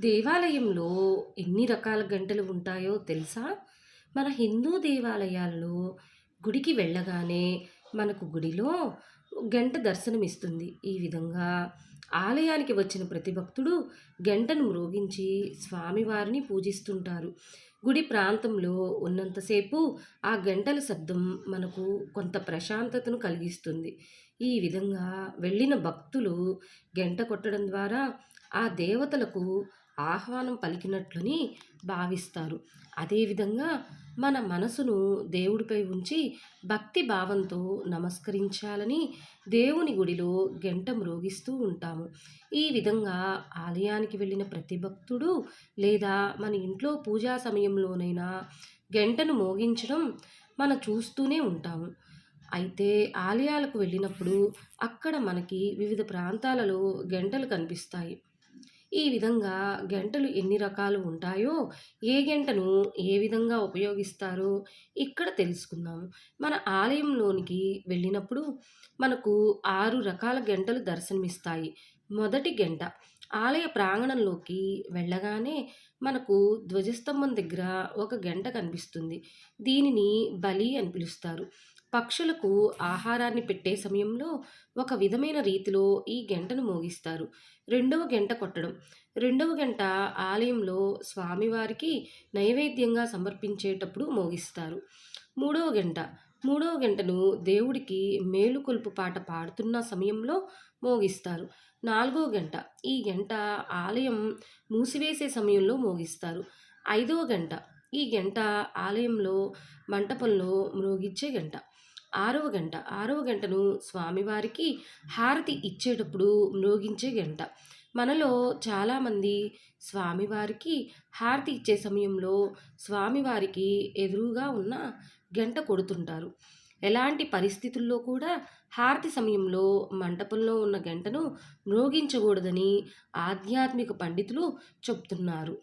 దేవాలయంలో ఎన్ని రకాల గంటలు ఉంటాయో తెలుసా? మన హిందూ దేవాలయాల్లో గుడికి వెళ్ళగానే మనకు గుడిలో గంట దర్శనమిస్తుంది. ఈ విధంగా ఆలయానికి వచ్చిన ప్రతి భక్తుడు గంటను మ్రోగించి స్వామివారిని పూజిస్తుంటారు. గుడి ప్రాంతంలో ఉన్నంతసేపు ఆ గంటల శబ్దం మనకు కొంత ప్రశాంతతను కలిగిస్తుంది. ఈ విధంగా వెళ్ళిన భక్తులు గంట కొట్టడం ద్వారా ఆ దేవతలకు ఆహ్వానం పలికినట్లుని భావిస్తారు. అదేవిధంగా మన మనసును దేవుడిపై ఉంచి భక్తి భావంతో నమస్కరించాలని దేవుని గుడిలో గంట మ్రోగిస్తూ ఉంటాము. ఈ విధంగా ఆలయానికి వెళ్ళిన ప్రతి భక్తుడు లేదా మన ఇంట్లో పూజా సమయంలోనైనా గంటను మోగించడం మనం చూస్తూనే ఉంటాము. అయితే ఆలయాలకు వెళ్ళినప్పుడు అక్కడ మనకి వివిధ ప్రాంతాలలో గంటలు కనిపిస్తాయి. ఈ విధంగా గంటలు ఎన్ని రకాలు ఉంటాయో, ఏ గంటను ఏ విధంగా ఉపయోగిస్తారో ఇక్కడ తెలుసుకుందాము. మన ఆలయంలోనికి వెళ్ళినప్పుడు మనకు ఆరు రకాల గంటలు దర్శనమిస్తాయి. మొదటి గంట ఆలయ ప్రాంగణంలోకి వెళ్ళగానే మనకు ధ్వజస్తంభం దగ్గర ఒక గంట కనిపిస్తుంది. దీనిని బలి అని పిలుస్తారు. పక్షులకు ఆహారాన్ని పెట్టే సమయంలో ఒక విధమైన రీతిలో ఈ గంటను మోగిస్తారు. రెండవ గంట కొట్టడం. రెండవ గంట ఆలయంలో స్వామివారికి నైవేద్యంగా సమర్పించేటప్పుడు మోగిస్తారు. మూడవ గంట. మూడవ గంటను దేవుడికి మేలుకొలుపు పాట పాడుతున్న సమయంలో మోగిస్తారు. నాలుగో గంట. ఈ గంట ఆలయం మూసివేసే సమయంలో మోగిస్తారు. ఐదవ గంట. ఈ గంట ఆలయంలో మంటపంలో మ్రోగించే గంట. ఆరవ గంట. ఆరవ గంటను స్వామివారికి హారతి ఇచ్చేటప్పుడు మ్రోగించే గంట. మనలో చాలామంది స్వామివారికి హారతి ఇచ్చే సమయంలో స్వామివారికి ఎదురుగా ఉన్న గంట కొడుతుంటారు. ఎలాంటి పరిస్థితుల్లో కూడా హారతి సమయంలో మంటపంలో ఉన్న గంటను మ్రోగించకూడదని ఆధ్యాత్మిక పండితులు చెప్తున్నారు.